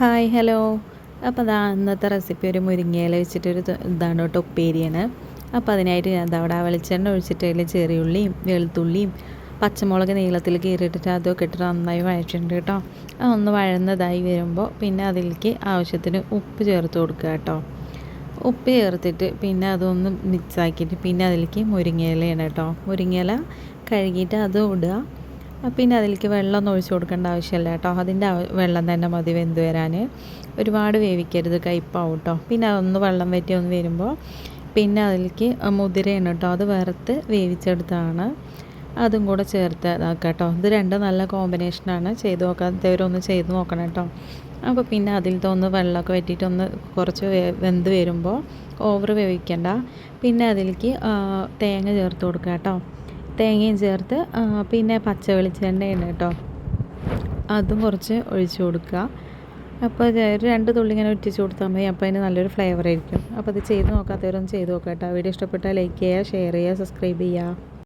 Hi hello. അപ്പോൾ അതാ ഇന്നത്തെ റെസിപ്പി ഒരു മുരിങ്ങയില വെച്ചിട്ടൊരു ഇതാണ് കേട്ടോ ഉപ്പേരിയാണ്. അപ്പോൾ അതിനായിട്ട് ഞാൻ അവിടെ വെളിച്ചെണ്ണ ഒഴിച്ചിട്ട് അതിൽ ചെറിയുള്ളിയും വെളുത്തുള്ളിയും പച്ചമുളക് നീളത്തിൽ കീറിയിട്ടിട്ട് അതൊക്കെ ഇട്ടിട്ട് നന്നായി വഴച്ചിട്ടുണ്ട് കേട്ടോ. അതൊന്ന് വഴന്നതായി വരുമ്പോൾ പിന്നെ അതിലേക്ക് ആവശ്യത്തിന് ഉപ്പ് ചേർത്ത് കൊടുക്കുക കേട്ടോ. ഉപ്പ് ചേർത്തിട്ട് പിന്നെ അതൊന്ന് മിക്സാക്കിയിട്ട് പിന്നെ അതിലേക്ക് മുരിങ്ങയിലയാണ് കേട്ടോ. മുരിങ്ങയില കഴുകിയിട്ട് അതും ഇടുക. പിന്നെ അതിലേക്ക് വെള്ളം ഒന്നും ഒഴിച്ച് കൊടുക്കേണ്ട ആവശ്യമില്ല കേട്ടോ. അതിന്റെ വെള്ളം തന്നെ മതി വെന്ത് വരാൻ. ഒരുപാട് വേവിക്കരുത് കയ്പ്പാവും കേട്ടോ. പിന്നെ അതൊന്ന് വെള്ളം വറ്റി ഒന്ന് വരുമ്പോൾ പിന്നെ അതിലേക്ക് മുതിരയാണ് കേട്ടോ. അത് വറുത്ത് വേവിച്ചെടുത്താണ് അതും കൂടെ ചേർത്ത് ഇതാക്കുക കേട്ടോ. ഇത് രണ്ടും നല്ല കോമ്പിനേഷനാണ് ചെയ്ത് നോക്കാത്തവരൊന്ന് ചെയ്ത് നോക്കണം കേട്ടോ. അപ്പോൾ പിന്നെ അതിലത്തെ ഒന്ന് വെള്ളമൊക്കെ വറ്റിയിട്ട് ഒന്ന് കുറച്ച് വെന്ത് വരുമ്പോൾ ഓവർ വേവിക്കണ്ട. പിന്നെ അതിലേക്ക് തേങ്ങ ചേർത്ത് കൊടുക്കുക കേട്ടോ. തേങ്ങയും ചേർത്ത് പിന്നെ പച്ച വെളിച്ചെണ്ണയാണ് കേട്ടോ. അതും കുറച്ച് ഒഴിച്ച് കൊടുക്കുക. അപ്പോൾ ഒരു രണ്ട് തുള്ളി ഇങ്ങനെ ഒറ്റിച്ച് കൊടുത്താൽ മതി. അപ്പോൾ അതിന് നല്ലൊരു ഫ്ലേവർ ആയിരിക്കും. അപ്പോൾ അത് ചെയ്ത് നോക്കാത്തവരൊന്ന് ചെയ്ത് നോക്കാം കേട്ടോ. വീഡിയോ ഇഷ്ടപ്പെട്ടാൽ ലൈക്ക് ചെയ്യുക ഷെയർ ചെയ്യുക സബ്സ്ക്രൈബ് ചെയ്യുക.